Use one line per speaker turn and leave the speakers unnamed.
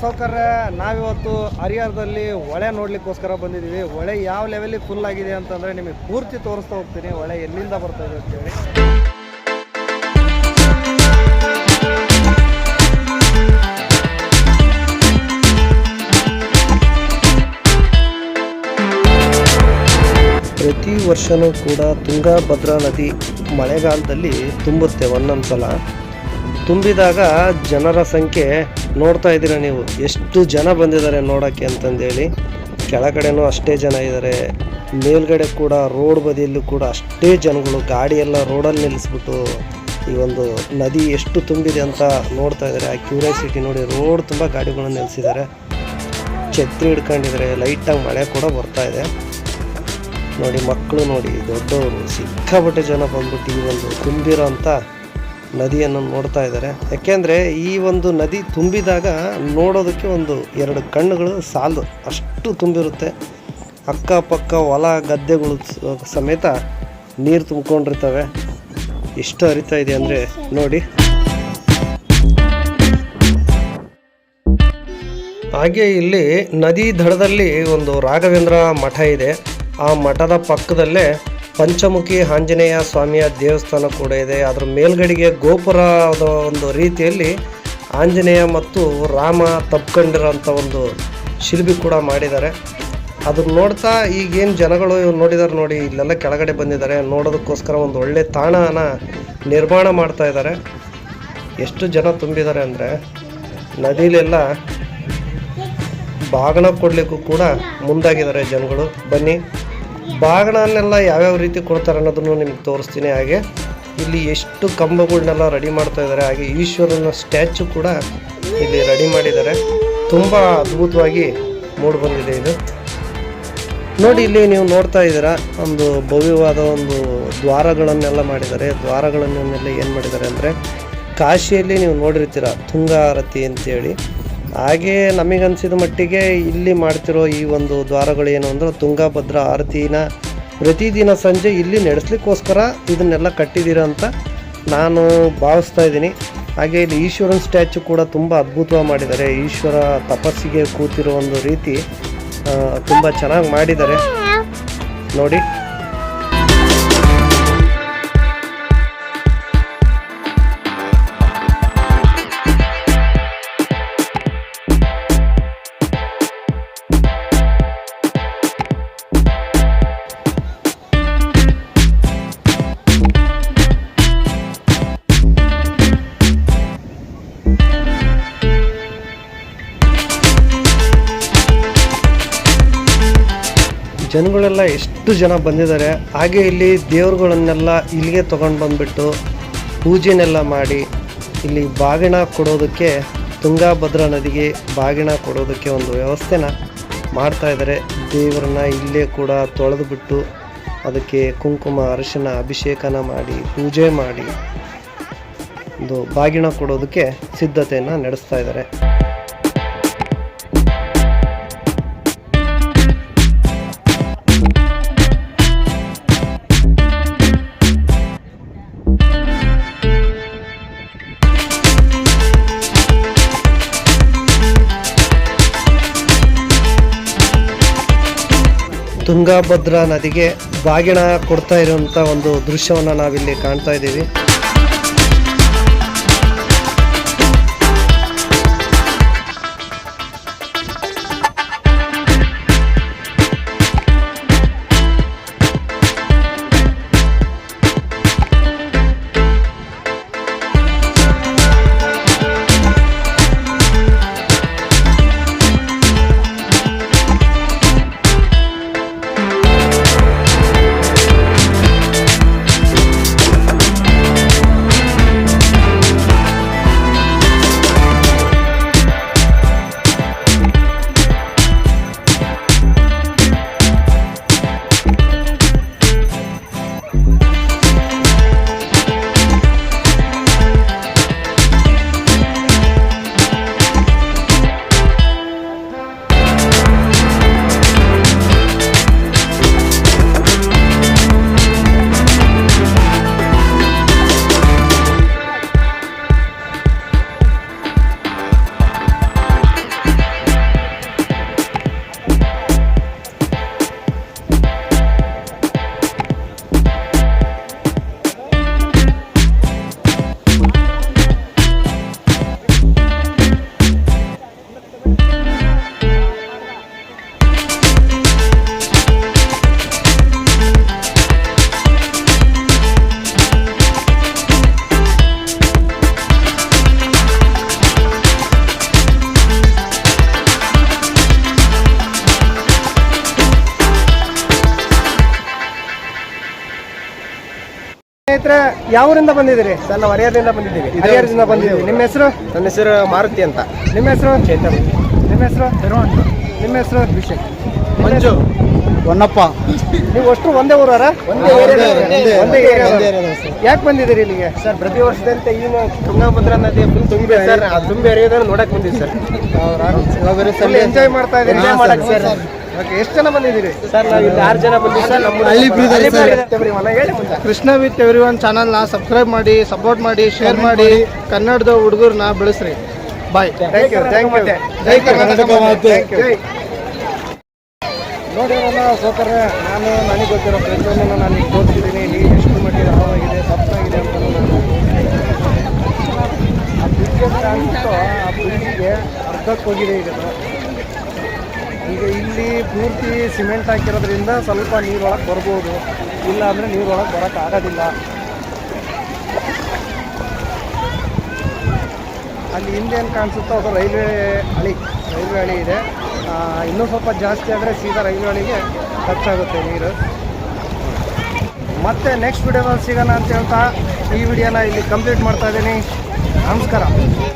ಸೌಕರ್ಯ, ನಾವಿವತ್ತು ಹರಿಹರದಲ್ಲಿ ಹೊಳೆ ನೋಡ್ಲಿಕ್ಕೋಸ್ಕರ ಬಂದಿದ್ದೀವಿ. ಹೊಳೆ ಯಾವ ಲೆವೆಲಿಗೆ ಫುಲ್ ಆಗಿದೆ ಅಂತಂದರೆ ನಿಮಗೆ ಪೂರ್ತಿ ತೋರಿಸ್ತಾ ಹೋಗ್ತೀನಿ. ಹೊಳೆ ಎಲ್ಲಿಂದ ಬರ್ತಾ ಇದೆ ಅಂತೇಳಿ ಪ್ರತಿ ವರ್ಷವೂ ಕೂಡ ತುಂಗಭದ್ರಾ ನದಿ ಮಳೆಗಾಲದಲ್ಲಿ ತುಂಬುತ್ತೆ ಒಂದೊಂದು ಸಲ ತುಂಬಿದಾಗ ಜನರ ಸಂಖ್ಯೆ ನೋಡ್ತಾ ಇದ್ದೀರ ನೀವು? ಎಷ್ಟು ಜನ ಬಂದಿದ್ದಾರೆ ನೋಡೋಕ್ಕೆ ಅಂತಂದೇಳಿ. ಕೆಳಗಡೆನೂ ಅಷ್ಟೇ ಜನ ಇದ್ದಾರೆ. ಮೇಲ್ಗಡೆ ಕೂಡ, ರೋಡ್ ಬದಿಯಲ್ಲೂ ಕೂಡ ಅಷ್ಟೇ ಜನಗಳು ಗಾಡಿಯೆಲ್ಲ ರೋಡಲ್ಲಿ ನಿಲ್ಲಿಸ್ಬಿಟ್ಟು ಈ ಒಂದು ನದಿ ಎಷ್ಟು ತುಂಬಿದೆ ಅಂತ ನೋಡ್ತಾ ಇದ್ದಾರೆ. ಆ ಕ್ಯೂರಿಯಾಸಿಟಿ ನೋಡಿ, ರೋಡ್ ತುಂಬ ಗಾಡಿಗಳನ್ನು ನಿಲ್ಲಿಸಿದ್ದಾರೆ. ಛತ್ರಿ ಹಿಡ್ಕೊಂಡಿದ್ದಾರೆ. ಲೈಟಾಗಿ ಮಳೆ ಕೂಡ ಬರ್ತಾ ಇದೆ. ನೋಡಿ, ಮಕ್ಕಳು ನೋಡಿ, ದೊಡ್ಡವರು ಸಿಕ್ಕಾಪಟ್ಟೆ ಜನ ಬಂದ್ಬಿಟ್ಟು ಈ ಒಂದು ತುಂಬಿರೋ ಅಂಥ ನದಿಯನ್ನು ನೋಡ್ತಾ ಇದ್ದಾರೆ. ಯಾಕೆಂದರೆ ಈ ಒಂದು ನದಿ ತುಂಬಿದಾಗ ನೋಡೋದಕ್ಕೆ ಒಂದು ಎರಡು ಕಣ್ಣುಗಳು ಸಾಲದು ಅಷ್ಟು ತುಂಬಿರುತ್ತೆ. ಅಕ್ಕಪಕ್ಕ ಹೊಲ, ಗದ್ದೆಗಳು ಸಮೇತ ನೀರು ತುಂಬಿಕೊಂಡಿರ್ತವೆ. ಎಷ್ಟು ಹರಿತಾ ಇದೆ ಅಂದರೆ ನೋಡಿ. ಹಾಗೆ ಇಲ್ಲಿ ನದಿ ದಡದಲ್ಲಿ ಒಂದು ರಾಘವೇಂದ್ರ ಮಠ ಇದೆ. ಆ ಮಠದ ಪಕ್ಕದಲ್ಲೇ ಪಂಚಮುಖಿ ಆಂಜನೇಯ ಸ್ವಾಮಿಯ ದೇವಸ್ಥಾನ ಕೂಡ ಇದೆ. ಅದರ ಮೇಲ್ಗಡೆಗೆ ಗೋಪುರದ ಒಂದು ರೀತಿಯಲ್ಲಿ ಆಂಜನೇಯ ಮತ್ತು ರಾಮ ತಪ್ಕೊಂಡಿರೋಂಥ ಒಂದು ಶಿಲ್ಪಿ ಕೂಡ ಮಾಡಿದ್ದಾರೆ. ಅದನ್ನ ನೋಡ್ತಾ ಈಗೇನು ಜನಗಳು ನೋಡಿದಾರೆ ನೋಡಿ, ಇಲ್ಲೆಲ್ಲ ಕೆಳಗಡೆ ಬಂದಿದ್ದಾರೆ. ನೋಡೋದಕ್ಕೋಸ್ಕರ ಒಂದು ಒಳ್ಳೆ ತಾಣನ ನಿರ್ಮಾಣ ಮಾಡ್ತಾ ಇದ್ದಾರೆ. ಎಷ್ಟು ಜನ ತುಂಬಿದ್ದಾರೆ ಅಂದರೆ ನದಿಲೆಲ್ಲ ಬಾಗಣ ಕೊಡಲಿಕ್ಕೂ ಕೂಡ ಮುಂದಾಗಿದ್ದಾರೆ ಜನಗಳು. ಬನ್ನಿ. ಬಾಗಣನೆಲ್ಲ ಯಾವ್ಯಾವ ರೀತಿ ಕೊಡ್ತಾರೆ ಅನ್ನೋದನ್ನು ನಿಮ್ಗೆ ತೋರಿಸ್ತೀನಿ. ಹಾಗೆ ಇಲ್ಲಿ ಎಷ್ಟು ಕಂಬಗಳನ್ನೆಲ್ಲ ರೆಡಿ ಮಾಡ್ತಾ ಇದ್ದಾರೆ ಹಾಗೆ ಈಶ್ವರನ ಸ್ಟ್ಯಾಚು ಕೂಡ ಇಲ್ಲಿ ರೆಡಿ ಮಾಡಿದ್ದಾರೆ. ತುಂಬ ಅದ್ಭುತವಾಗಿ ಮೂಡಿ ಬಂದಿದೆ ಇದು. ನೋಡಿ, ಇಲ್ಲಿ ನೀವು ನೋಡ್ತಾ ಇದ್ದೀರಾ, ಒಂದು ಭವ್ಯವಾದ ಒಂದು ದ್ವಾರಗಳನ್ನೆಲ್ಲ ಮಾಡಿದ್ದಾರೆ. ದ್ವಾರಗಳನ್ನೆಲ್ಲ ಏನು ಮಾಡಿದ್ದಾರೆ ಅಂದರೆ, ಕಾಶಿಯಲ್ಲಿ ನೀವು ನೋಡಿರ್ತೀರ ತುಂಗಾರತಿ ಅಂತೇಳಿ. ಹಾಗೆ ನಮಗನ್ಸಿದ ಮಟ್ಟಿಗೆ ಇಲ್ಲಿ ಮಾಡ್ತಿರೋ ಈ ಒಂದು ದ್ವಾರಗಳು ಏನು ಅಂದರೆ ತುಂಗಭದ್ರಾ ಆರತಿನ ಪ್ರತಿದಿನ ಸಂಜೆ ಇಲ್ಲಿ ನಡೆಸ್ಲಿಕ್ಕೋಸ್ಕರ ಇದನ್ನೆಲ್ಲ ಕಟ್ಟಿದ್ದೀರ ಅಂತ ನಾನು ಭಾವಿಸ್ತಾ ಇದ್ದೀನಿ. ಹಾಗೆ ಇಲ್ಲಿ ಈಶ್ವರನ ಸ್ಟ್ಯಾಚು ಕೂಡ ತುಂಬ ಅದ್ಭುತವಾಗಿ ಮಾಡಿದ್ದಾರೆ. ಈಶ್ವರ ತಪಸ್ಸಿಗೆ ಕೂತಿರೋ ಒಂದು ರೀತಿ ತುಂಬ ಚೆನ್ನಾಗಿ ಮಾಡಿದ್ದಾರೆ. ನೋಡಿ. ಜನಗಳೆಲ್ಲ ಎಷ್ಟು ಜನ ಬಂದಿದ್ದಾರೆ, ಹಾಗೆ ಇಲ್ಲಿ ದೇವ್ರುಗಳನ್ನೆಲ್ಲ ಇಲ್ಲಿಗೆ ತೊಗೊಂಡು ಬಂದುಬಿಟ್ಟು ಪೂಜೆನೆಲ್ಲ ಮಾಡಿ ಇಲ್ಲಿ ಬಾಗಿಣ ಕೊಡೋದಕ್ಕೆ, ತುಂಗಾಭದ್ರಾ ನದಿಗೆ ಬಾಗಿಣ ಕೊಡೋದಕ್ಕೆ ಒಂದು ವ್ಯವಸ್ಥೆನ ಮಾಡ್ತಾ ಇದ್ದಾರೆ. ದೇವರನ್ನ ಇಲ್ಲೇ ಕೂಡ ತೊಳೆದುಬಿಟ್ಟು ಅದಕ್ಕೆ ಕುಂಕುಮ, ಅರಿಶಿನ, ಅಭಿಷೇಕನ ಮಾಡಿ, ಪೂಜೆ ಮಾಡಿ ಒಂದು ಬಾಗಿಣ ಕೊಡೋದಕ್ಕೆ ಸಿದ್ಧತೆಯನ್ನು ನಡೆಸ್ತಾ ಇದ್ದಾರೆ. ತುಂಗಭದ್ರಾ ನದಿಗೆ ಬಾಗಿಣ ಕೊಡ್ತಾ ಇರುವಂಥ ಒಂದು ದೃಶ್ಯವನ್ನು ನಾವಿಲ್ಲಿ ಕಾಣ್ತಾ ಇದ್ದೀವಿ.
ಸ್ನೇಹಿತರೆ ಯಾವೂರಿಂದ ಬಂದಿದ್ದೀರಿ?
ಸರ್ ನಾವು ಹರಿಹರದಿಂದ ಬಂದಿದ್ದೀವಿ.
ಹರಿಹರದಿಂದ ಬಂದಿದ್ದೀವಿ. ನಿಮ್ಮ ಹೆಸರು?
ನನ್ನ ಹೆಸರು ಮಾರುತಿ ಅಂತ.
ನಿಮ್ಮ ಹೆಸರು? ಚೇತನ್. ನಿಮ್ಮ ಹೆಸರು? ನಿಮ್ಮ ಹೆಸರು? ಅಭಿಷೇಕ್.
ಮಂಜು.
ಹೊನ್ನಪ್ಪ.
ನೀವು ಅಷ್ಟು ಒಂದೇ ಊರವರ?
ಒಂದೇ.
ಯಾಕೆ ಬಂದಿದ್ದೀರಿ ಇಲ್ಲಿಗೆ?
ಸರ್ ಪ್ರತಿ ವರ್ಷದಂತೆ ಈ ತುಂಗಭದ್ರಾ ನದಿ ಫುಲ್ ತುಂಬಿ ಸರ್. ಆ ತುಂಬಿ ಹರಿಯೋದನ್ನು ನೋಡಕ್ಕೆ ಬಂದಿದ್ದೀವಿ ಸರ್.
ಎಂಜಾಯ್ ಮಾಡ್ತಾ ಇದ್ದೀರಿ?
ಸರ್.
ಓಕೆ ಎಷ್ಟು ಜನ ಬಂದಿದ್ದೀರಿ?
ಸರ್ ನಾವು ಇಲ್ಲಿ ಆರು ಜನ ಬಂದಿವಿ ಸರ್ ನಮ್ಮ
ಹಳ್ಳಿ ಬೀದರ್
ಹಳ್ಳಿ
ಸರ್.
ಬೀದರ್ ಮನೆ ಹೇಳಿ ಮುಂದೆ.
ಕೃಷ್ಣ ವಿತ್ ಎವ್ರಿ ಒನ್ ಚಾನಲ್ನ ಸಬ್ಸ್ಕ್ರೈಬ್ ಮಾಡಿ ಸಪೋರ್ಟ್ ಮಾಡಿ ಶೇರ್ ಮಾಡಿ ಕನ್ನಡದ ಹುಡುಗರನ್ನ ಬೆಳೆಸ್ರಿ. Bye
thank you thank you
ಜೈ ಕರ್ನಾಟಕ ಮಾತೆ.
ಥ್ಯಾಂಕ್ ಯು ನೋಡಿರಲ್ಲ ಸೋಕರ್ರೆ ನಾನು ನನಗೆ ಗೊತ್ತಿರೋ ಪ್ರತಿಯೊಂದನ್ನು ನಾನು ತೋರಿಸಿದ್ದೀನಿ. ನೀರು ಎಷ್ಟು ಮಟ್ಟಿಗೆ ಹಾವಾಗಿದೆ ಅಂತ ನಾನು ಆ ಆ ಬ್ರಿಡ್ಜಿಗೆ ಅರ್ಧಕ್ಕೆ ಹೋಗಿದೆ ಈಗ. ಇಲ್ಲಿ ಪೂರ್ತಿ ಸಿಮೆಂಟ್ ಹಾಕಿರೋದ್ರಿಂದ ಸ್ವಲ್ಪ ನೀರೊಳಗೆ ಬರ್ಬೋದು. ಇಲ್ಲ ಅಂದರೆ ನೀರೊಳಗೆ ಬರೋಕ್ಕಾಗೋದಿಲ್ಲ ಅಲ್ಲಿ ಹಿಂದೆ ಏನು ಕಾಣಿಸುತ್ತೋ ಅದು ರೈಲ್ವೆ ಹಳಿ ರೈಲ್ವೆ ಹಳಿ ಇದೆ. ಇನ್ನೂ ಸ್ವಲ್ಪ ಜಾಸ್ತಿ ಆದರೆ ಸೀದಾ ರೈಲ್ವೆ ಹಳಿಗೆ ಟಚ್ ಆಗುತ್ತೆ ನೀರು. ಮತ್ತೆ ನೆಕ್ಸ್ಟ್ ವಿಡಿಯೋದಲ್ಲಿ ಸಿಗೋಣ ಅಂತ ಹೇಳ್ತಾ, ಈ ವಿಡಿಯೋನ ಇಲ್ಲಿ ಕಂಪ್ಲೀಟ್ ಮಾಡ್ತಾ ಇದ್ದೀನಿ. ನಮಸ್ಕಾರ.